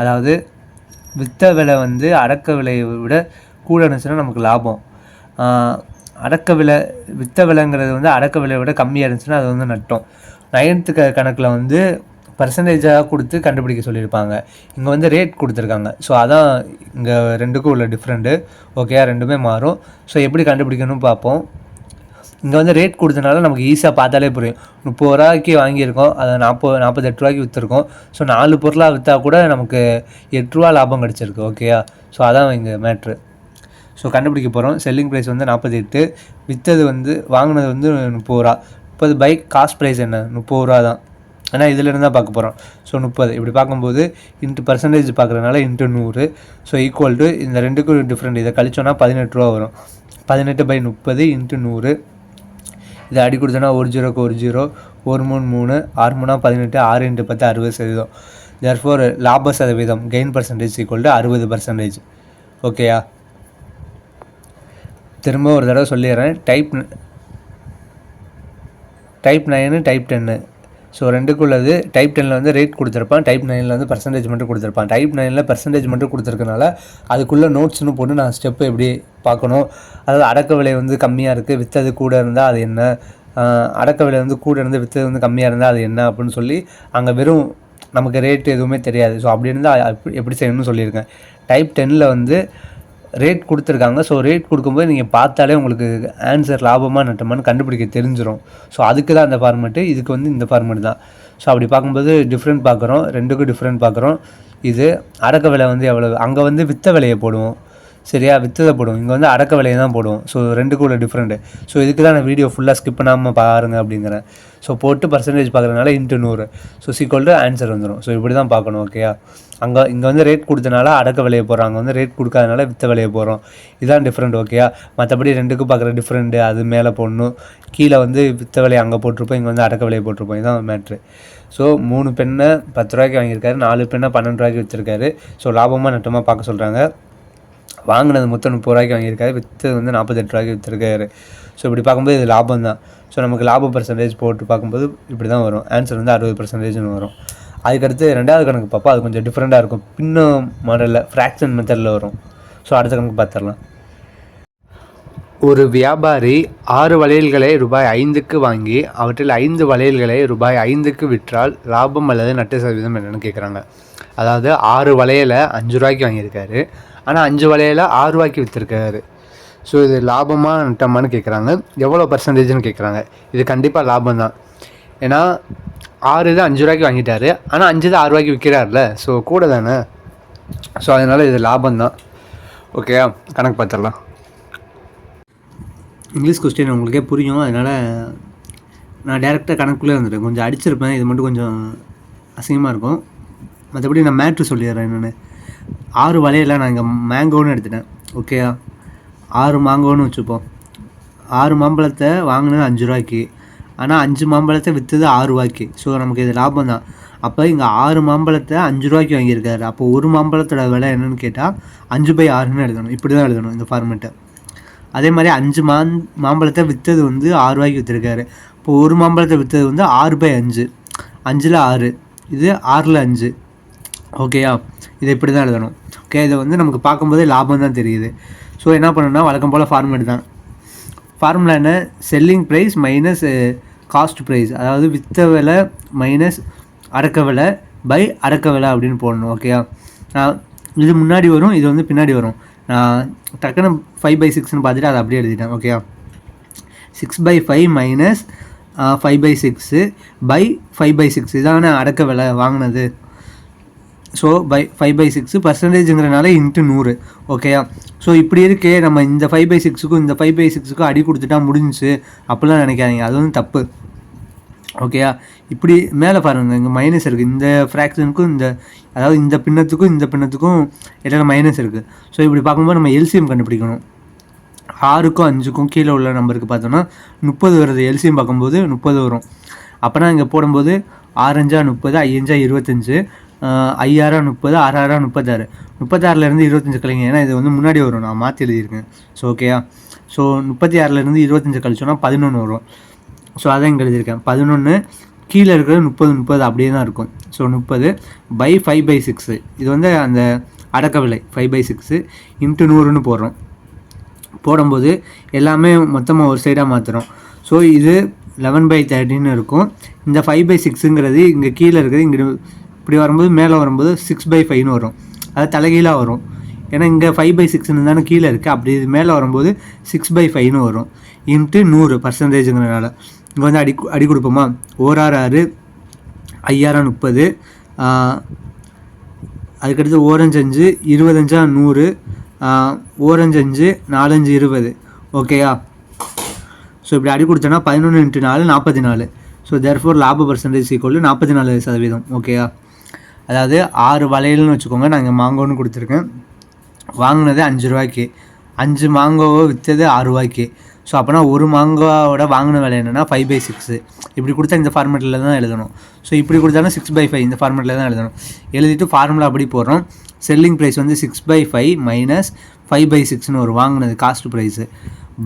அதாவது விற்ற விலை வந்து அடக்க விலையை விட கூட இருந்துச்சுன்னா நமக்கு லாபம். அடக்க விலை விற்ற விலைங்கிறது வந்து அடக்க விலையை விட கம்மியாக இருந்துச்சுன்னா அது வந்து நட்டம். நைன்த்து க கணக்கில் வந்து பர்சன்டேஜாக கொடுத்து கண்டுபிடிக்க சொல்லியிருப்பாங்க. இங்கே வந்து ரேட் கொடுத்துருக்காங்க. ஸோ அதான் இங்கே ரெண்டுக்கும் உள்ள டிஃப்ரெண்ட்டு ஓகேயா ரெண்டுமே மாறும். ஸோ எப்படி கண்டுபிடிக்கணும்னு பார்ப்போம். இங்கே வந்து ரேட் கொடுத்தனால நமக்கு ஈஸியாக பார்த்தாலே புரியும். முப்பது ரூபாய்க்கு வாங்கியிருக்கோம் அதை நாற்பது நாற்பத்தெட்டு ரூபாய்க்கு விற்றுருக்கோம் ஸோ நாலு பொருளாக விற்றா கூட நமக்கு எட்டு ரூபா லாபம் கிடச்சிருக்கு ஓகேயா ஸோ அதான் இங்கே மேட்ரு ஸோ கண்டுபிடிக்க போகிறோம் செல்லிங் ப்ரைஸ் வந்து நாற்பத்தெட்டு விற்றது வந்து வாங்கினது வந்து முப்பது ரூபா. முப்பது பைக் காஸ்ட் ப்ரைஸ் என்ன? முப்பது ரூபா தான். ஆனால் இதிலேருந்து தான் பார்க்க போகிறோம் ஸோ முப்பது. இப்படி பார்க்கும்போது இன்ட்டு பர்சன்டேஜ் பார்க்குறதுனால இன்ட்டு நூறு. ஸோ ஈக்குவல் டு இந்த ரெண்டுக்கும் டிஃப்ரெண்ட் இதை கழிச்சோன்னா பதினெட்டு ரூபா வரும். பதினெட்டு பை முப்பது இன்ட்டு நூறு. இதை அடி கொடுத்தோன்னா ஒரு ஜீரோக்கு ஒரு ஜீரோ ஒரு மூணு மூணு ஆறு மூணா பதினெட்டு ஆறு இன்ட்டு பத்து அறுபது சதவீதம். தேர்ஃபோர் லாப சதவீதம் கெயின் பர்சன்டேஜ் ஈக்குவல் டு அறுபது பர்சன்டேஜ் ஓகேயா திரும்ப ஒரு தடவை சொல்லிடுறேன். Type type nine type ten so ரெண்டுக்குள்ளது type டெனில் வந்து ரேட் கொடுத்துருப்பான். டைப் நைனில் வந்து பர்சன்டேஜ் மட்டும் கொடுத்துருப்பான். டைப் நைனில் பர்சன்டேஜ் மட்டும் கொடுத்துருக்கனால அதுக்குள்ளே நோட்ஸ்னு போட்டு நான் ஸ்டெப்பு எப்படி பார்க்கணும்? அதாவது அடக்க விலை வந்து கம்மியாக இருக்குது விற்றது கூட இருந்தால் அது என்ன? அடக்க விலை வந்து கூட இருந்து விற்றது வந்து கம்மியாக இருந்தால் அது என்ன அப்படின்னு சொல்லி அங்கே வெறும் நமக்கு ரேட்டு எதுவுமே தெரியாது. ஸோ அப்படி இருந்தால் எப்படி செய்யணும்னு சொல்லியிருக்கேன். டைப் டென்னில் வந்து ரேட் கொடுத்துருக்காங்க. ஸோ ரேட் கொடுக்கும்போது நீங்கள் பார்த்தாலே உங்களுக்கு ஆன்சர் லாபமாக நட்டமானு கண்டுபிடிக்க தெரிஞ்சிடும் ஸோ அதுக்கு தான் அந்த ஃபார்மெட்டு இதுக்கு வந்து இந்த ஃபார்மெட் தான். ஸோ அப்படி பார்க்கும்போது டிஃப்ரெண்ட் பார்க்குறோம். ரெண்டுக்கும் டிஃப்ரெண்ட் பார்க்குறோம். இது அடக்க விலை வந்து எவ்வளோ அங்கே வந்து வித்த விலையை போடுவோம். சரியா? விற்றதை போடுவோம். இங்கே வந்து அடக்க விலையை தான் போடுவோம். ஸோ ரெண்டுக்கும் உள்ள டிஃப்ரெண்ட்டு ஸோ இதுக்கு தான் நான் வீடியோ ஃபுல்லாக ஸ்கிப் பண்ணாமல் பாருங்க அப்படிங்கிறேன். ஸோ போட்டு பர்சன்டேஜ் பார்க்குறதுனால இன்ட்டு நூறு. ஸோ சீக்கிரம் ஆன்சர் வந்துடும் ஸோ இப்படி தான் பார்க்கணும் ஓகேயா அங்கே இங்கே வந்து ரேட் கொடுத்தனால அடக்க விலையை போகிறோம் அங்கே வந்து ரேட் கொடுக்காதனால விற்ற விலையை போகிறோம் இதுதான் டிஃப்ரெண்ட் ஓகேயா மற்றபடி ரெண்டுக்கும் பார்க்குற டிஃப்ரெண்ட்டு அது மேலே போடணும். கீழே வந்து வித்த விலையை அங்கே போட்டிருப்போம். இங்கே வந்து அடக்க விலையை போட்டிருப்போம். இதுதான் மேட்ரு ஸோ மூணு பெண்ணை பத்து ரூபாய்க்கு வாங்கியிருக்காரு. நாலு பெண்ணை பன்னெண்டு ரூபாய்க்கு வச்சுருக்காரு ஸோ லாபமாக நட்டமாக பார்க்க சொல்கிறாங்க வாங்கினது மொத்தம் முப்பது ரூபாய்க்கு வாங்கியிருக்காரு விற்றது வந்து நாற்பத்தெட்டு ரூபாய்க்கு விற்றுருக்காரு ஸோ இப்படி பார்க்கும்போது இது லாபம் தான். ஸோ நமக்கு லாப பர்சன்டேஜ் போட்டு பார்க்கும்போது இப்படி தான் வரும். ஆன்சர் வந்து அறுபது பர்சன்டேஜ்னு வரும். அதுக்கடுத்து ரெண்டாவது கணக்கு பார்ப்போம். அது கொஞ்சம் டிஃப்ரெண்ட்டாக இருக்கும். பின்னும் மாடலில் ஃப்ராக்ஷன் மெத்தடில் வரும். ஸோ அடுத்த கணக்கு பார்த்துடலாம். ஒரு வியாபாரி ஆறு வளையல்களை ரூபாய் ஐந்துக்கு வாங்கி அவற்றில் ஐந்து வளையல்களை ரூபாய் ஐந்துக்கு விற்றால் லாபம் அல்லது நட்டு சதவீதம் என்னென்னு கேட்குறாங்க அதாவது ஆறு வளையலை அஞ்சு ரூபாய்க்கு வாங்கியிருக்காரு. ஆனால் அஞ்சு வலையில் ஆறு ரூபாய்க்கு விற்றுருக்காரு ஸோ இது லாபமாக நட்டமானு கேட்குறாங்க எவ்வளோ பர்சன்டேஜ்னு கேட்குறாங்க இது கண்டிப்பாக லாபம் தான் ஏன்னா ஆறு தான் அஞ்சு ரூபாய்க்கு வாங்கிட்டாரு. ஆனால் அஞ்சு தான் ஆறு ரூபாய்க்கு விற்கிறார்ல ஸோ கூட தானே? ஸோ அதனால் இது லாபம் தான் ஓகேயா கணக்கு பார்த்துடலாம் இங்கிலீஷ் கொஸ்டின் உங்களுக்கே புரியும். அதனால் நான் டேரெக்டாக கணக்குள்ளே வந்துட்டேன். கொஞ்சம் அடிச்சிருப்பேன். இது மட்டும் கொஞ்சம் அசிங்கமாக இருக்கும். மற்றபடி நான் மேட்ரு சொல்லிடுறேன் என்னென்னு. ஆறு வலையில் நான் இங்கே மேங்கோன்னு எடுத்துட்டேன். ஓகேயா ஆறு மாங்கோன்னு வச்சுப்போம். ஆறு மாம்பழத்தை வாங்கினது அஞ்சு ரூபாய்க்கு. ஆனால் அஞ்சு மாம்பழத்தை விற்றது ஆறு ரூபாய்க்கு. ஸோ நமக்கு இது லாபம் தான். அப்போ இங்கே ஆறு மாம்பழத்தை அஞ்சு ரூபாய்க்கு வாங்கியிருக்காரு. அப்போ ஒரு மாம்பழத்தோட விலை என்னென்னு கேட்டால் அஞ்சு பை ஆறுன்னு எழுதணும். இப்படி தான் எழுதணும் இந்த ஃபார்மெட்டை அதே மாதிரி அஞ்சு மாம் மாம்பழத்தை விற்றது வந்து ஆறு ரூபாய்க்கு விற்றுருக்காரு இப்போ ஒரு மாம்பழத்தை விற்றது வந்து ஆறு பை அஞ்சு. அஞ்சில் ஆறு. இது ஆறில் அஞ்சு. ஓகேயா இதை இப்படி தான் எழுதணும். ஓகே இதை வந்து நமக்கு பார்க்கும்போதே லாபம் தான் தெரியுது. ஸோ என்ன பண்ணணும்னா வழக்கம் போல் ஃபார்முலேட் தான் ஃபார்முலா என்ன? Selling price minus cost price அதாவது வித்த விலை மைனஸ் அடக்க விலை பை அடக்க விலை அப்படின்னு போடணும். ஓகேயா நான் இது முன்னாடி வரும் இது வந்து பின்னாடி வரும். நான் டக்குன்னு ஃபைவ் பை சிக்ஸ்னு பார்த்துட்டு அதை அப்படியே எழுதிட்டேன். ஓகேயா six by five minus five by six by five by six இதான அடக்க விலை வாங்கினது. So by five by six பர்சன்டேஜுங்கிறனால into நூறு ஓகேயா ஸோ இப்படி இருக்கே நம்ம இந்த ஃபைவ் பை சிக்ஸுக்கும் இந்த ஃபைவ் பை சிக்ஸுக்கும் அடி கொடுத்துட்டா முடிஞ்சுச்சு அப்படிலாம் நினைக்காதீங்க. அது வந்து தப்பு ஓகேயா இப்படி மேலே பாருங்கள் இங்கே மைனஸ் இருக்குது இந்த ஃப்ராக்ஷனுக்கும் இந்த அதாவது இந்த பின்னத்துக்கும் இந்த பின்னத்துக்கும் இடையில மைனஸ் இருக்குது ஸோ இப்படி பார்க்கும்போது நம்ம எல்சிஎம் கண்டுபிடிக்கணும். ஆறுக்கும் அஞ்சுக்கும் கீழே உள்ள நம்பருக்கு பார்த்தோன்னா முப்பது வருது. எல்சிஎம் பார்க்கும்போது முப்பது வரும். அப்போனா இங்கே போடும்போது ஆரஞ்சா முப்பது ஐயஞ்சா இருபத்தஞ்சு. ஐயாயிரம் முப்பது ஆறாயிரம் முப்பத்தாறு. முப்பத்தாறுலேருந்து இருபத்தஞ்சு கழிங்க. ஏன்னா இது வந்து முன்னாடி வரும். நான் மாற்றி எழுதியிருக்கேன். ஸோ ஓகேயா ஸோ முப்பத்தி ஆறுலேருந்து இருபத்தஞ்சு கழிச்சோன்னா பதினொன்று வரும். ஸோ அதான் இங்கே எழுதியிருக்கேன். பதினொன்று கீழே இருக்கிறது முப்பது முப்பது அப்படியே தான் இருக்கும். ஸோ முப்பது பை ஃபைவ் பை சிக்ஸு இது வந்து அந்த அடக்க விலை ஃபைவ் பை சிக்ஸு இன்ட்டு நூறுன்னு போடுறோம். போடும்போது எல்லாமே மொத்தமாக ஒரு சைடாக மாற்றுறோம் ஸோ இது லெவன் பை தேர்ட்டின்னு இருக்கும். இந்த ஃபைவ் பை சிக்ஸுங்கிறது இங்கே கீழே இருக்கிறது இங்கே இப்படி வரும்போது மேலே வரும்போது சிக்ஸ் பை ஃபைவ்னு வரும். அது தலைகீழாக வரும். ஏன்னா இங்கே ஃபைவ் பை சிக்ஸ்னு தானே கீழே இருக்குது அப்படி இது மேலே வரும்போது சிக்ஸ் பை ஃபைவ்னு வரும். இன்ட்டு நூறு பர்சன்டேஜுங்கிறனால இங்கே வந்து அடி அடி கொடுப்போமா? ஓராறு ஆறு ஐயாயிரம் முப்பது அதுக்கடுத்து ஓரஞ்சு அஞ்சு இருபதஞ்சா நூறு ஓரஞ்சு அஞ்சு நாலஞ்சு இருபது. ஓகேயா ஸோ இப்படி அடி கொடுத்தோன்னா பதினொன்று இன்ட்டு நாலு நாற்பத்தி நாலு. ஸோ தேர்ஃபோர் லாப பர்சன்டேஜ் ஈக்குவல் நாற்பத்தி நாலு சதவீதம். ஓகேயா அதாவது ஆறு வளையல்னு வச்சுக்கோங்க நான் இங்கே மாங்கோன்னு கொடுத்துருக்கேன். வாங்கினது அஞ்சு ரூபாய்க்கு. அஞ்சு மாங்கோவை விற்றது ஆறு ரூபாய்க்கு. ஸோ அப்போனா ஒரு மாங்காவோட வாங்கின விலை என்னென்னா ஃபைவ் பை சிக்ஸு இப்படி கொடுத்தா இந்த ஃபார்மேட்டில் தான் எழுதணும். ஸோ இப்படி கொடுத்தாலும் சிக்ஸ் பை ஃபைவ் இந்த ஃபார்மேட்டில் தான் எழுதணும். எழுதிட்டு ஃபார்முலா அப்படி போடுறோம். செல்லிங் ப்ரைஸ் வந்து six by five minus five by சிக்ஸ்னு ஒரு வாங்கினது cost price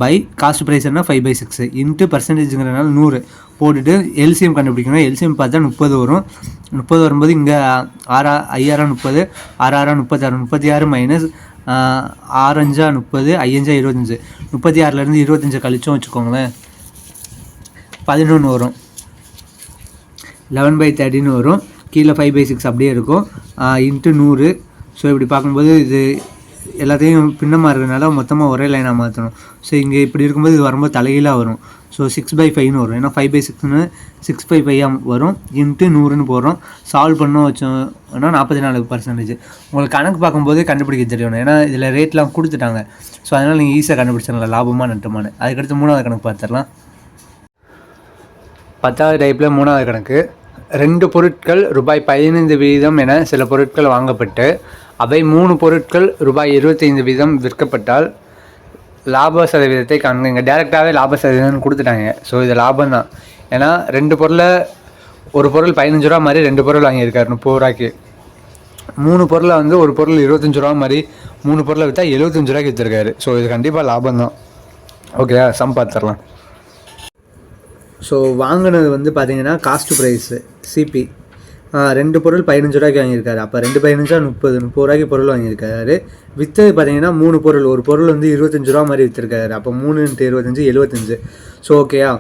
by cost price என்ன ஃபைவ் பை சிக்ஸ் இன்ட்டு பர்சன்டேஜுங்கிறனால நூறு. போட்டுட்டு எல்சிஎம் கண்டுபிடிக்கணும். எல்சிஎம் பார்த்தா முப்பது வரும். முப்பது வரும்போது இங்கே ஆறா ஐயாயிரம் முப்பது ஆறாயிரம் முப்பத்தாறு. முப்பத்தி ஆறு மைனஸ் ஆறஞ்சா முப்பது ஐயஞ்சா இருபத்தஞ்சு. முப்பத்தி ஆறுலேருந்து இருபத்தஞ்சு கழிச்சும் வச்சுக்கோங்களேன். பதினொன்று வரும். லெவன் பை தேர்ட்டின்னு வரும். கீழே ஃபைவ் பை சிக்ஸ் அப்படியே இருக்கும். இன்ட்டு நூறு. ஸோ இப்படி பார்க்கும்போது இது எல்லாத்தையும் பின்னமாக இருக்கிறதுனால மொத்தமாக ஒரே லைனாக மாற்றணும் ஸோ இங்கே இப்படி இருக்கும்போது இது வரும்போது தலைகீழாக வரும். ஸோ சிக்ஸ் பை ஃபைவ்னு வரும். ஏன்னா ஃபைவ் பை சிக்ஸ்னு சிக்ஸ் பை ஃபைவ் வரும். இன்ட்டு நூறுன்னு போடுறோம். சால்வ் பண்ணோம் வச்சோம்னா நாற்பத்தி நாலு பர்சன்டேஜ் உங்களுக்கு கணக்கு பார்க்கும்போதே கண்டுபிடிக்க தெரியணும் ஏன்னா இதில் ரேட்லாம் கொடுத்துட்டாங்க. ஸோ அதனால் நீங்கள் ஈஸியாக கண்டுபிடிச்சிடலாம். லாபமாக நட்டமானு அதுக்கடுத்து மூணாவது கணக்கு பார்த்துடலாம். பத்தாவது டைப்பில் மூணாவது கணக்கு. ரெண்டு பொருட்கள் ரூபாய் பதினைந்து வீதம் என சில பொருட்கள் வாங்கப்பட்டு அவை மூணு பொருட்கள் ரூபாய் இருபத்தைந்து வீதம் விற்கப்பட்டால் லாப சதவீதத்தை காண்க இங்கே டேரெக்டாகவே லாப சதவீதம்னு கொடுத்துட்டாங்க. ஸோ இது லாபம் தான். ஏன்னா ரெண்டு பொருளை ஒரு பொருள் பதினஞ்சு ரூபா மாதிரி ரெண்டு பொருள் வாங்கியிருக்காரு முப்பது ரூபாய்க்கு. மூணு பொருளை வந்து ஒரு பொருள் இருபத்தஞ்சு ரூபா மாதிரி மூணு பொருளை விற்றா எழுபத்தஞ்சு ரூபாய்க்கு விற்றுருக்காரு ஸோ இது கண்டிப்பாக லாபம் தான். ஓகே சம் ஸோ வாங்கினது வந்து பார்த்தீங்கன்னா காஸ்ட் ப்ரைஸு சிபி ரெண்டு பொருள் பதினஞ்சு ரூபாய்க்கு வாங்கியிருக்காரு. அப்போ ரெண்டு பதினஞ்சா முப்பது முப்பது ரூபாய்க்கு பொருள் வாங்கியிருக்காரு. விற்றது பார்த்தீங்கன்னா மூணு பொருள். ஒரு பொருள் வந்து இருபத்தஞ்சு ரூபா மாதிரி விற்றுருக்காரு அப்போ மூணு இன்ட்டு இருபத்தஞ்சு எழுபத்தஞ்சு. ஸோ ஓகேயா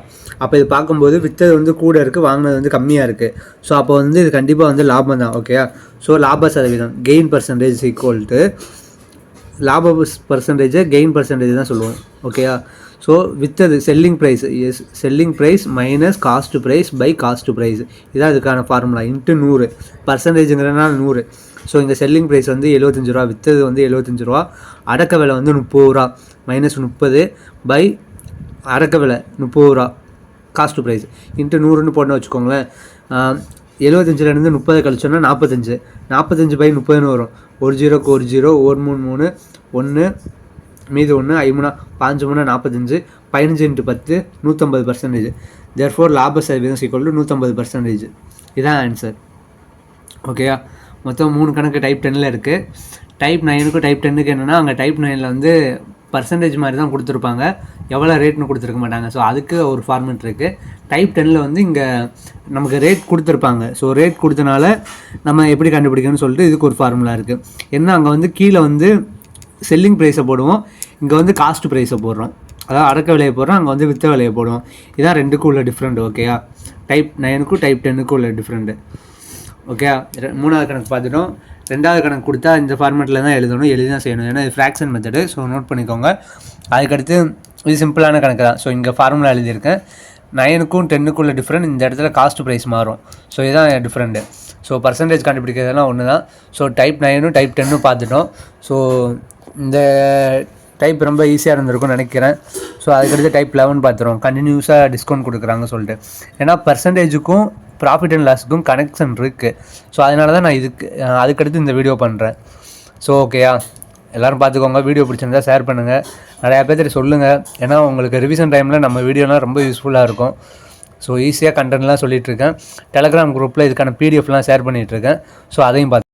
அப்போ இது பார்க்கும்போது விற்றது வந்து கூட இருக்குது வாங்கினது வந்து கம்மியாக இருக்குது ஸோ அப்போ வந்து இது கண்டிப்பாக வந்து லாபம் தான் ஓகேயா ஸோ லாப சதவீதம் கெயின் பர்சன்டேஜ் ஈக்குவல் டு லாப பர்சன்டேஜை கெயின் பர்சன்டேஜ் தான் சொல்லுவோம் ஓகேயா so வித்தது selling price is selling price minus cost price by cost price இதான் இதுக்கான ஃபார்முலா இன்ட்டு நூறு. பர்சன்டேஜுங்கிறனால நூறு. ஸோ இங்கே செல்லிங் ப்ரைஸ் வந்து எழுபத்தஞ்சு ரூபா வித்தது வந்து எழுபத்தஞ்சு ரூபா. அடக்க விலை வந்து முப்பது ரூபா. மைனஸ் முப்பது பை அடக்க விலை முப்பது ரூபா. காஸ்ட் ப்ரைஸ் இன்ட்டு நூறுன்னு போட்டு வச்சுக்கோங்களேன். எழுபத்தஞ்சிலேருந்து முப்பதை கழிச்சோன்னா நாற்பத்தஞ்சு நாற்பத்தஞ்சு பை முப்பதுன்னு வரும். ஒரு ஜீரோக்கு ஒரு ஜீரோ ஒரு மூணு மூணு ஒன்று மீது ஒன்று ஐமுனா பாஞ்சு மூணு நாற்பத்தஞ்சு பதினஞ்சு இன்ட்டு பத்து நூற்றம்பது பர்சன்டேஜ் தேர்ஃபோர் லாப சதவீதம் சீக்கிரம் நூற்றம்பது பர்சன்டேஜ் இதான் ஆன்சர் ஓகேயா மொத்தம் மூணு கணக்கு டைப் டென்னில் இருக்குது டைப் நைனுக்கும் டைப் டென்னுக்கு என்னென்னா அங்கே டைப் நைனில் வந்து பர்சன்டேஜ் மாதிரி தான் கொடுத்துருப்பாங்க. எவ்வளோ ரேட்னு கொடுத்துருக்க மாட்டாங்க. ஸோ அதுக்கு ஒரு ஃபார்மெட் இருக்குது டைப் டென்னில் வந்து இங்கே நமக்கு ரேட் கொடுத்துருப்பாங்க. ஸோ ரேட் கொடுத்தனால நம்ம எப்படி கண்டுபிடிக்கணும்னு சொல்லிட்டு இதுக்கு ஒரு ஃபார்முலா இருக்குது என்ன அங்கே வந்து கீழே வந்து செல்லிங் ப்ரைஸை போடுவோம். இங்கே வந்து காஸ்ட் ப்ரைஸை போடுறோம். அதாவது அடக்க விலையை போடுறோம் அங்கே வந்து வித்த விலையை போடுவோம். இதான் ரெண்டுக்கும் உள்ள டிஃப்ரெண்ட் ஓகேயா டைப் நைனுக்கும் டைப் டென்னுக்கும் உள்ள டிஃப்ரெண்ட்டு ஓகே மூணாவது கணக்கு பார்த்துட்டோம். ரெண்டாவது கணக்கு கொடுத்தா இந்த ஃபார்மேட்டில் தான் எழுதணும் எழுதி தான் செய்யணும். ஏன்னா இது ஃப்ராக்ஷன் மெத்தடு ஸோ நோட் பண்ணிக்கோங்க. அதுக்கடுத்து இது சிம்பிளான கணக்கு தான். ஸோ இங்கே ஃபார்முலா எழுதியிருக்கேன். நைனுக்கும் டென்னுக்குள்ள டிஃப்ரெண்ட் இந்த இடத்துல காஸ்ட் ப்ரைஸ் மாறும். ஸோ இதுதான் டிஃப்ரெண்ட்டு ஸோ பர்சன்டேஜ் கண்டுபிடிக்கிறதுலாம் ஒன்று தான் ஸோ டைப் நைனும் டைப் டென்னும் பார்த்துட்டோம். ஸோ இந்த டைப் ரொம்ப ஈஸியாக இருந்திருக்கும்னு நினைக்கிறேன். ஸோ அதுக்கடுத்து டைப் லெவன் பார்த்துருவோம். கண்டினியூஸாக டிஸ்கவுண்ட் கொடுக்குறாங்க சொல்லிட்டு. ஏன்னா பர்சன்டேஜுக்கும் ப்ராஃபிட் அண்ட் லாஸுக்கும் கனெக்ஷன் இருக்குது ஸோ அதனால தான் நான் இதுக்கு அதுக்கடுத்து இந்த வீடியோ பண்ணுறேன் ஸோ ஓகேயா எல்லோரும் பார்த்துக்கோங்க. வீடியோ பிடிச்சிருந்தா ஷேர் பண்ணுங்கள் நிறையா பேர்த்து சொல்லுங்கள் ஏன்னா உங்களுக்கு ரிவிஷன் டைமில் நம்ம வீடியோலாம் ரொம்ப யூஸ்ஃபுல்லாக இருக்கும். ஸோ ஈஸியாக கண்டென்ட்லாம் சொல்லிகிட்ருக்கேன் டெலகிராம் குரூப்பில் இதுக்கான பிடிஎஃப்லாம் ஷேர் பண்ணிகிட்ருக்கேன் ஸோ அதையும் பார்த்து